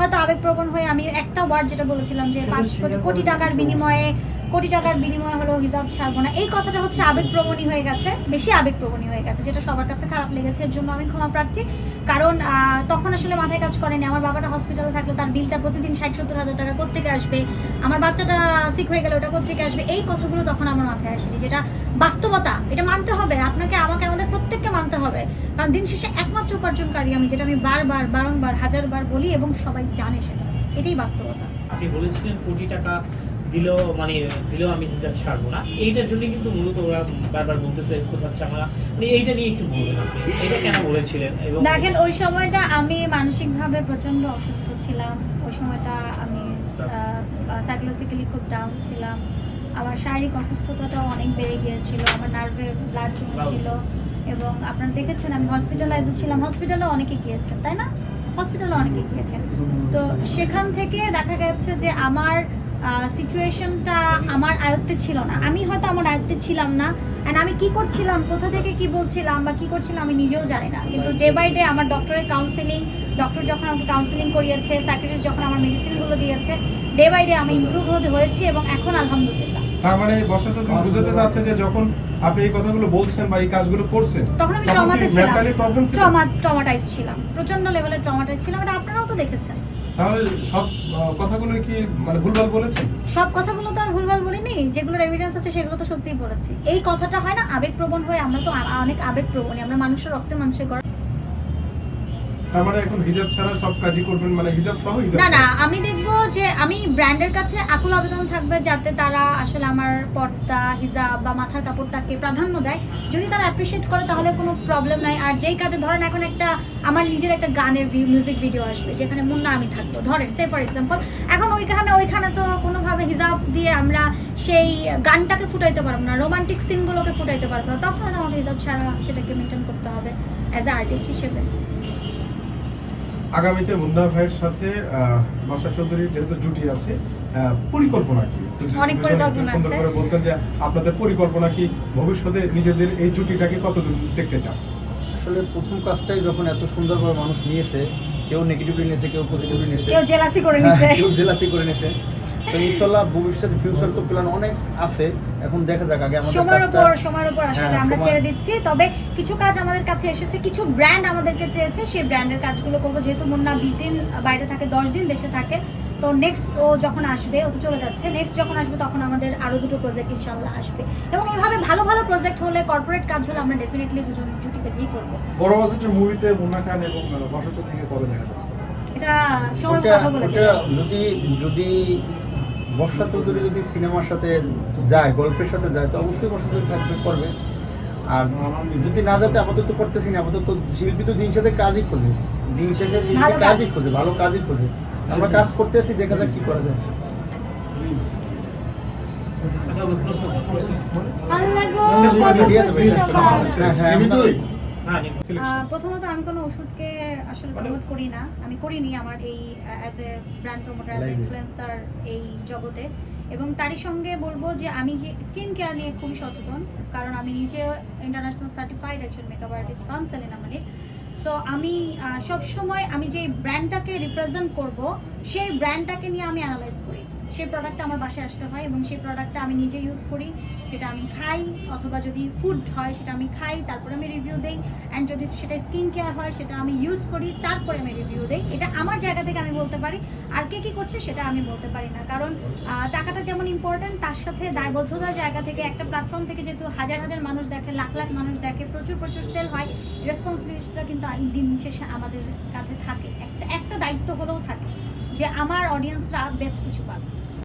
হয়তো আবেগপ্রবণ হয়ে আমি একটা ওয়ার্ড যেটা বলেছিলাম যে পাঁচ কোটি টাকার বিনিময়ে কোটি টাকার বিনিময়ে হলো হিসাব ছাড়বো না। এই কথাটা হচ্ছে আবেগপ্রবণী হয়ে গেছে বেশি আবেগপ্রবণী হয়ে গেছে যেটা সবার কাছে খারাপ লেগেছে। এর জন্য আমি ক্ষমা প্রার্থী। কারণ তখন আসলে মাথায় কাজ করেনি। আমার বাবাটা হসপিটালে থাকলে তার বিলটা প্রতিদিন ষাট সত্তর হাজার টাকা কোথেকে আসবে? আমার বাচ্চাটা সিক হয়ে গেলে ওটা কোথেকে আসবে? এই কথাগুলো তখন আমার মাথায় আসেনি যেটা বাস্তবতা। এটা মানতে হবে। আপনাকে আমাকে কারণ দিন শেষে একমাত্র উপার্জনকারী আমি যেটা আমি বারবার বারংবার হাজারবার বলি এবং সবাই জানে সেটা। এটাই বাস্তবতা। আপনি বলেছিলেন কোটি টাকা দিলেও মানে দিলেও আমি হিসাব ছাড়বো না। এইটার জন্য কিন্তু মূলত ওরা বারবার বলতেছে কোথাচ্ছে আমরা। মানে এইটা নিয়ে একটু বলবেন আপনি। এটা কেন বলেছিলেন এবং দেখেন ওই সময়টা আমি মানসিকভাবে প্রচণ্ড অসুস্থ ছিলাম। ওই সময়টা আমি সাইকোলজিক্যালি খুব ডাউন ছিলাম। আমার শারীরিক অসুস্থতাটাও অনেক বেড়ে গিয়েছিল। আমার নার্ভে ব্লাড জমেছিল। এবং আপনারা দেখেছেন আমি হসপিটালাইজও ছিলাম। হসপিটালে অনেকে গিয়েছেন, তাই না? হসপিটালে অনেকে গিয়েছেন। তো সেখান থেকে দেখা গেছে যে আমার সিচুয়েশনটা আমার আয়ত্তে ছিল না। আমি হয়তো আমার আয়ত্তে ছিলাম না। অ্যান্ড আমি কি করছিলাম? কোথা থেকে কি বলছিলাম বা কি করছিলাম আমি নিজেও জানি না। কিন্তু ডে বাই ডে আমার ডক্টরের কাউন্সিলিং ডক্টর যখন আমাকে কাউন্সিলিং করিয়েছে সাইকেট্রিস্ট যখন আমার মেডিসিনগুলো দিয়েছে ডে বাই ডে আমি ইম্প্রুভ হয়েছি এবং এখন আলহামদুলিল্লাহ। তার মানে বর্ষা চৌধুরী বুঝাতে চাচ্ছে যে যখন আপনি এই কথাগুলো বলছেন বা এই কাজগুলো করছেন তখন আমি ট্রমাতে ছিলাম। ছিল ট্রমা ট্রমাটাইজ ছিলাম। প্রচণ্ড লেভেলের ট্রমাটাইজ ছিলাম এটা আপনারাও তো দেখেছেন। তাহলে সব কথাগুলো কি মানে ভুলভাল বলেছেন? সব কথাগুলো তো আর ভুলভাল বলিনি যেগুলোর এভিডেন্স আছে সেগুলো তো সত্যিই বলেছি। এই কথাটা হয় না আবেগপ্রবণ হয়ে আমরা তো অনেক আবেগপ্রবণী আমরা মানুষের রক্তে মানুষের গড় তার মানে এখন হিজাব ছাড়া সব কাজই করবেন মানে হিজাব সহ হিজাব না না আমি দেখব যে আমি ব্র্যান্ডের কাছে আকুল আবেদন থাকবে যাতে তারা আসলে আমার পর্দা হিজাব বা মাথার কাপড়টাকে প্রাধান্য দেয়। যদি তারা অ্যাপ্রিসিয়েট করে তাহলে কোনো প্রবলেম নাই। আর যেই কাজে ধরেন এখন একটা আমার নিজের একটা গানের মিউজিক ভিডিও আসবে যেখানে মুন্না আমি থাকব। ধরেন সে ফর এক্সাম্পল এখন ওইখানে ওইখানে তো কোনোভাবে হিজাব দিয়ে আমরা সেই গানটাকে ফুটাইতে পারব না রোমান্টিক সিনগুলোকে ফুটাইতে পারব না। তখন আমাকে হিজাব ছাড়া সেটাকে মেনটেন করতে হবে অ্যাজ এ আর্টিস্ট হিসেবে। আগামীতে মুন্না ভাইয়ের সাথে বর্ষা চৌধুরীর যেহেতু জুটি আছে পরিকল্পনা কি? অনেক পরিকল্পনা সুন্দর করে বলতেন যে আপনাদের পরিকল্পনা কি ভবিষ্যতে নিজেদের এই জুটিটাকে কতদূর দেখতে চান? আসলে প্রথম কাজটাই যখন এত সুন্দরভাবে মানুষ নিয়েছে কেউ নেগেটিভলি নিয়েছে কেউ পজিটিভলি নিয়েছে কেউ জেলাসি করে নিয়েছে। নিছে কেউ জেলাসি করে নিয়েছে তো ইনশাল্লাহ ভবিষ্যৎ ফিউচার তো প্ল্যান অনেক আছে। এখন দেখা যাক আগে আমাদের সময়ের উপর সময়ের উপর আসলে হ্যাঁ, আমরা ছেড়ে দিচ্ছি। তবে কিছু কাজ আমাদের কাছে এসেছে কিছু ব্র্যান্ড আমাদেরকে চেয়েছে সেই ব্র্যান্ডের কাজগুলো করব। যেহেতু মুন্না বিশ দিন বাইরে থাকে দশ দিন দেশে থাকে তো নেক্সট ও যখন আসবে ও তো চলে যাচ্ছে নেক্সট যখন আসবে তখন আমাদের আরও দুটো প্রজেক্ট ইনশাল্লাহ আসবে। এবং এইভাবে ভালো ভালো প্রজেক্ট হলে কর্পোরেট কাজ হলে আমরা ডেফিনেটলি দুজন জুটি বেঁধেই করব। বড় বাজেটের মুভিতে মুন্না খান এবং আহ, বর্ষা চৌধুরীকে কবে দেখা যাচ্ছে? এটা সময় কথা বলে যদি যদি বর্ষা চৌধুরী যদি সিনেমার সাথে যায় গল্পের সাথে যায় তো অবশ্যই বর্ষা চৌধুরী থাকবে করবে। আর যদি না যাতে আপাতত করতেছি না। আপাতত শিল্পী তো দিন সাথে কাজই খোঁজে। দিন শেষে শিল্পী কাজই খোঁজে ভালো কাজই খোঁজে। আমরা কাজ করতে করতেছি দেখা যাক কি করা যায়। আচ্ছা। হ্যাঁ হ্যাঁ হ্যাঁ প্রথমত আমি কোনো ওষুধকে আসলে প্রমোট করি না। আমি করিনি আমার এই as a brand promoter as a influencer এই জগতে। এবং তারই সঙ্গে বলব যে আমি যে স্কিন কেয়ার নিয়ে খুবই সচেতন কারণ আমি নিজে ইন্টারন্যাশনাল সার্টিফাইড একজন মেকআপ আর্টিস্ট ফ্রম সেলিনা মানির সো আমি সবসময় আমি যে ব্র্যান্ডটাকে রিপ্রেজেন্ট করব সেই ব্র্যান্ডটাকে নিয়ে আমি অ্যানালাইজ করি। সেই প্রোডাক্টটা আমার বাসায় আসতে হয় এবং সেই প্রোডাক্টটা আমি নিজে ইউজ করি, সেটা আমি খাই অথবা যদি ফুড হয় সেটা আমি খাই, তারপরে আমি রিভিউ দেই অ্যান্ড যদি সেটা স্কিন কেয়ার হয় সেটা আমি ইউজ করি, তারপরে আমি রিভিউ দেই। এটা আমার জায়গা থেকে আমি বলতে পারি। আর কে কী করছে সেটা আমি বলতে পারি না। কারণ টাকাটা যেমন ইম্পর্ট্যান্ট তার সাথে দায়বদ্ধতার জায়গা থেকে একটা প্ল্যাটফর্ম থেকে যেহেতু হাজার হাজার মানুষ দেখে, লাখ লাখ মানুষ দেখে, প্রচুর প্রচুর সেল হয় রেসপন্সিবিলিটিটা কিন্তু দিন শেষে আমাদের কাছে থাকে। একটা একটা দায়িত্ব হলেও থাকে যে আমার অডিয়েন্সরা বেস্ট কিছু পাক।